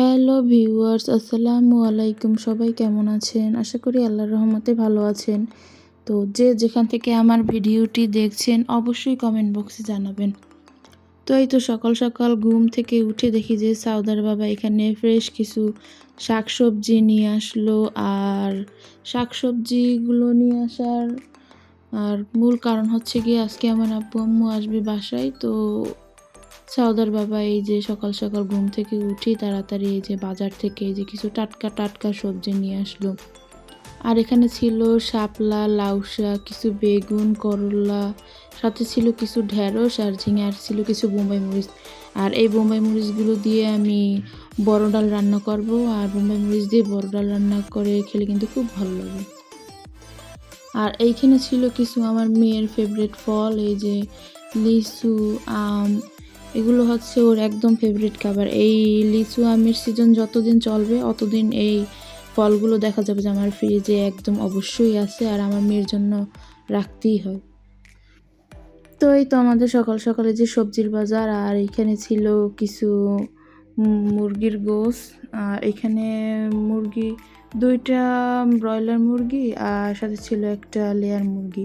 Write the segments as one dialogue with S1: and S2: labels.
S1: Hello viewers, আসসালামু আলাইকুম। সবাই কেমন আছেন? আশা করি আল্লাহর রহমতে ভালো আছেন। তো যে যেখান থেকে আমার ভিডিওটি দেখছেন, অবশ্যই কমেন্ট বক্সে জানাবেন। তো এই তো সকাল সকাল ঘুম থেকে উঠে দেখি যে সাউদার বাবা এখানে ফ্রেশ কিছু শাকসবজি নিয়ে আসলো। আর শাকসবজিগুলো নিয়ে আসার আর মূল কারণ হচ্ছে কি আজকে আমার আব্বু আম্মু আসবে বাসায়, তো সাউদার বাবা এই যে সকাল সকাল ঘুম থেকে উঠি তাড়াতাড়ি এই যে বাজার থেকে এই যে কিছু টাটকা টাটকা সবজি নিয়ে আসলো। আর এখানে ছিল শাপলা, লাউ শাক, কিছু বেগুন, করলা, সাথে ছিল কিছু ঢেঁড়স আর ঝিঙে, আর ছিল কিছু বোম্বাই মরিচ। আর এই বোম্বাই মরিচগুলো দিয়ে আমি বড় ডাল রান্না করব আর বোম্বাই মরিচ দিয়ে বড় ডাল রান্না করে খেলে কিন্তু খুব ভালো লাগে। আর এইখানে ছিল কিছু আমার মেয়ের ফেভারিট ফল, এই যে লিচু, আম এগুলো হচ্ছে ওর একদম ফেভারিট খাবার। এই লিচু আমের সিজন যতদিন চলবে, অতদিন এই ফলগুলো দেখা যাবে যে আমার ফ্রিজে একদম অবশ্যই আছে আর আমার মেয়ের জন্য রাখতেই হয়। তো এই তো আমাদের সকাল সকালে যে সবজির বাজার, আর এখানে ছিল কিছু মুরগির গোস এখানে মুরগি, দুইটা ব্রয়লার মুরগি, আর সাথে ছিল একটা লেয়ার মুরগি।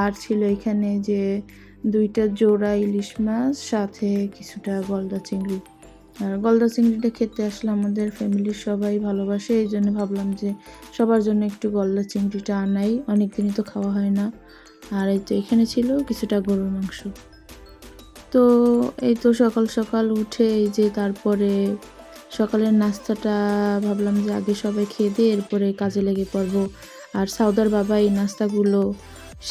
S1: আর ছিল এখানে যে দুইটা জোড়া ইলিশ মাছ, সাথে কিছুটা গলদা চিংড়ি। আর গলদা চিংড়িটা খেতে আসলে আমাদের ফ্যামিলির সবাই ভালোবাসে, এই জন্য ভাবলাম যে সবার জন্য একটু গলদা চিংড়িটা আনাই। অনেক দিনই তো খাওয়া হয় না। আর এই তো এখানে ছিল কিছুটা গরুর মাংস। তো এই তো সকাল সকাল উঠে এই যে তারপরে সকালের নাস্তাটা ভাবলাম যে আগে সবাই খেয়ে দিয়ে এরপরে কাজে লেগে পড়ব। আর সাউদার বাবা এই নাস্তাগুলো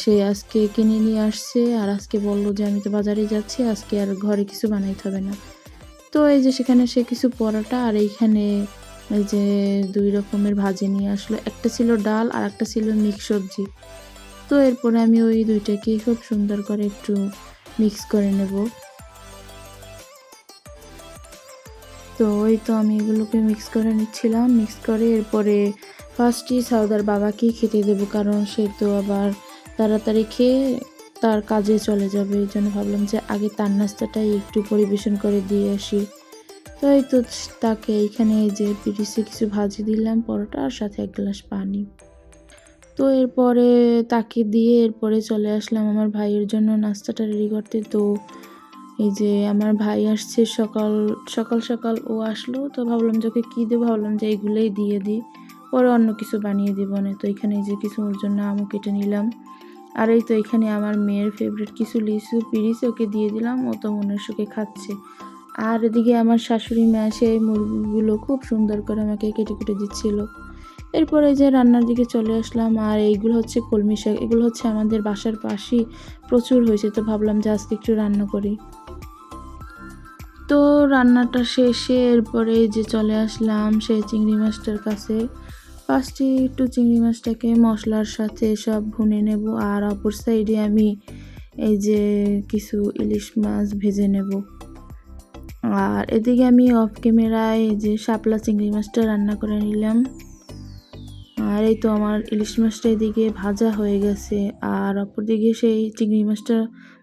S1: সে আজকে কিনে নিয়ে আসছে আর আজকে বলল যে আমি তো বাজারে যাচ্ছি, আজকে আর ঘরে কিছু বানাইতে হবে না। তো এই যে সেখানে সে কিছু পরোটা আর এইখানে এই যে দুই রকমের ভাজি নিয়ে আসলো। একটা ছিল ডাল আর একটা ছিল মিক্স সবজি। তো এরপরে আমি ওই দুইটাকে খুব সুন্দর করে একটু মিক্স করে নেব। তো ওই তো আমি এগুলোকে মিক্স করে নিচ্ছিলাম। মিক্স করে এরপরে ফার্স্টই সাউদার বাবাকেই খেতে দেবো, কারণ সে তো আবার তাড়াতাড়ি খেয়ে তার কাজে চলে যাবে। এই জন্য ভাবলাম যে আগে তার নাস্তাটাই একটু পরিবেশন করে দিয়ে আসি। তো এই তো তাকে এইখানে এই যে পিটিসে কিছু ভাজি দিলাম, পরোটা আর সাথে এক গ্লাস পানি। তো এরপরে তাকে দিয়ে এরপরে চলে আসলাম আমার ভাইয়ের জন্য নাস্তাটা রেডি করতে। তো এই যে আমার ভাই আসছে সকাল সকাল সকাল ও আসলো। তো ভাবলাম যে ওকে কী দেবো? ভাবলাম যে এইগুলোই দিয়ে দিই। পরে অন্য কিছু বানিয়ে দিব না। তো এখানে যে কিছু ওর জন্য আমও কেটে নিলাম। আর এই তো এখানে আমার মেয়ের ফেভারিট কিছু লিচু পিরিস ওকে দিয়ে দিলাম। ও তো মনের সুখে খাচ্ছে। আর এদিকে আমার শাশুড়ি মা সেই মুরগিগুলো খুব সুন্দর করে আমাকে কেটে কেটে দিচ্ছিল। এরপরে যে রান্নার দিকে চলে আসলাম। আর এইগুলো হচ্ছে কলমি শাক। এগুলো হচ্ছে আমাদের বাসার পাশেই প্রচুর হয়েছে। তো ভাবলাম যে আজকে একটু রান্না করি। তো রান্নাটা শেষে এরপরে যে চলে আসলাম সেই চিংড়ি মাছটার কাছে। ফার্স্টে একটু চিংড়ি মাছটাকে মশলার সাথে সব ভুনে নেব আর অপর সাইডে আমি এই যে কিছু ইলিশ মাছ ভেজে নেব। আর এদিকে আমি অফ ক্যামেরায় এই যে শাপলা চিংড়ি মাছটা রান্না করে নিলাম। আর এই তো আমার ইলিশ মাছটা এদিকে ভাজা হয়ে গেছে আর অপর দিকে সেই চিংড়ি মাছটা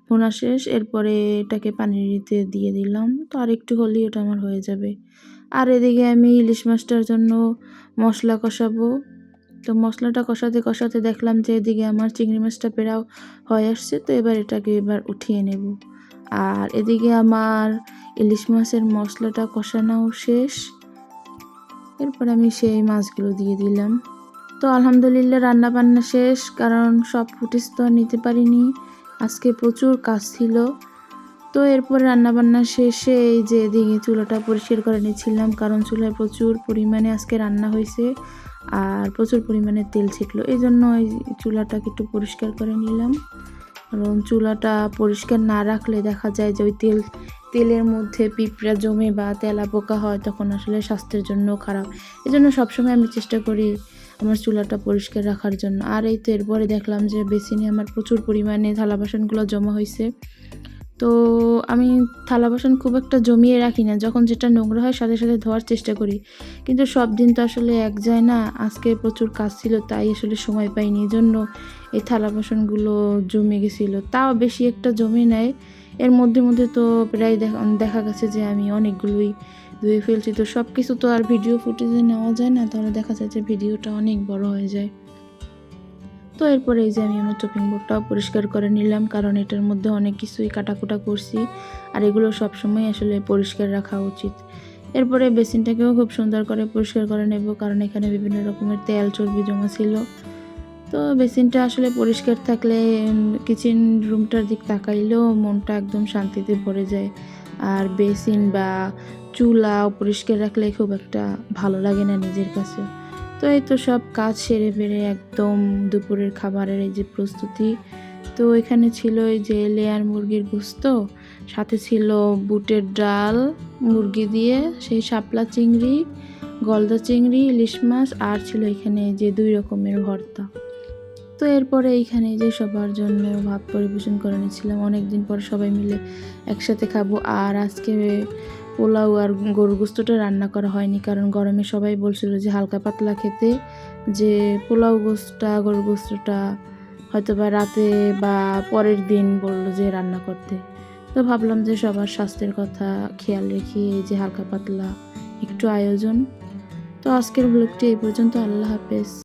S1: ভোনা শেষ। এরপরে এটাকে পানিতে দিয়ে দিলাম। তো আর একটু হলেই ওটা আমার হয়ে যাবে। আর এদিকে আমি ইলিশ মাছটার জন্য মশলা কষাবো। তো মশলাটা কষাতে কষাতে দেখলাম যে এদিকে আমার চিংড়ি মাছটা পেরাও হয়ে আসছে, তো এবার এটাকে এবার উঠিয়ে নেব। আর এদিকে আমার ইলিশ মাছের মশলাটা কষানোও শেষ। এরপর আমি সেই মাছগুলো দিয়ে দিলাম। তো আলহামদুলিল্লাহ রান্না বান্না শেষ, কারণ সব ফুটেজ তো নিতে পারিনি। আজকে প্রচুর কাজ ছিল। তো এরপর রান্নাবান্না শেষে এই যে এদিকে চুলাটা পরিষ্কার করে নিয়েছিলাম, কারণ চুলায় প্রচুর পরিমাণে আজকে রান্না হয়েছে আর প্রচুর পরিমাণে তেল ছিটলো। এই জন্য এই চুলাটাকে একটু পরিষ্কার করে নিলাম। কারণ চুলাটা পরিষ্কার না রাখলে দেখা যায় যে ওই তেল, তেলের মধ্যে পিঁপড়া জমে বা তেলা পোকা হয়, তখন আসলে স্বাস্থ্যের জন্য খারাপ। এই জন্য সবসময় আমি চেষ্টা করি আমার চুলাটা পরিষ্কার রাখার জন্য। আর এই তো এরপরে দেখলাম যে বেসিনে আমার প্রচুর পরিমাণে থালা বাসনগুলো জমা হয়েছে। তো আমি থালা বাসন খুব একটা জমিয়ে রাখি না। যখন যেটা নোংরা হয় সাথে সাথে ধোয়ার চেষ্টা করি। কিন্তু সব দিন তো আসলে এক যায় না। আজকে প্রচুর কাজ ছিল, তাই আসলে সময় পাইনি। এই জন্য এই থালা বাসনগুলো জমে গেছিল। তাও বেশি একটা জমে নেয় এর মধ্যে মধ্যে তো প্রায় দেখা গেছে যে আমি অনেকগুলোই ধুয়ে ফেলছি। তো সব কিছু তো আর ভিডিও ফুটেজে নেওয়া যায় না। তাহলে দেখা যায় যে ভিডিওটা অনেক বড় হয়ে যায়। তো এরপরে এই যে আমি আমার চপিং বোর্ডটাও পরিষ্কার করে নিলাম, কারণ এটার মধ্যে অনেক কিছুই কাটাকুটা করছি আর এগুলো সবসময় আসলে পরিষ্কার রাখা উচিত। এরপরে বেসিনটাকেও খুব সুন্দর করে পরিষ্কার করে নেব, কারণ এখানে বিভিন্ন রকমের তেল, চর্বি জমা ছিল। তো বেসিনটা আসলে পরিষ্কার থাকলে কিচেন রুমটার দিক তাকাইলেও মনটা একদম শান্তিতে ভরে যায়। আর বেসিন বা চুলা পরিষ্কার রাখলে খুব একটা ভালো লাগে না নিজের কাছে। তো এই তো সব কাজ সেরে ফেরে একদম দুপুরের খাবারের এই যে প্রস্তুতি। তো এখানে ছিল এই যে লেয়ার মুরগির গুস্ত, সাথে ছিল বুটের ডাল, মুরগি দিয়ে সেই শাপলা চিংড়ি, গলদা চিংড়ি, ইলিশ মাছ, আর ছিল এখানে যে দুই রকমের ভর্তা। তো এরপরে এইখানে যে সবার জন্য ভাত পরিবেশন করে নিয়েছিলাম। অনেকদিন পর সবাই মিলে একসাথে খাব। আর আজকে পোলাও আর গরুর গোস্তটা রান্না করা হয়নি, কারণ গরমে সবাই বলছিল যে হালকা পাতলা খেতে, যে পোলাও গোস্তটা, গরুর গোস্তটা হয়তো বা রাতে বা পরের দিন বলল যে রান্না করতে। তো ভাবলাম যে সবার স্বাস্থ্যের কথা খেয়াল রেখে এই যে হালকা পাতলা একটু আয়োজন। তো আজকের ব্লগটি এই পর্যন্ত, আল্লাহ হাফেজ।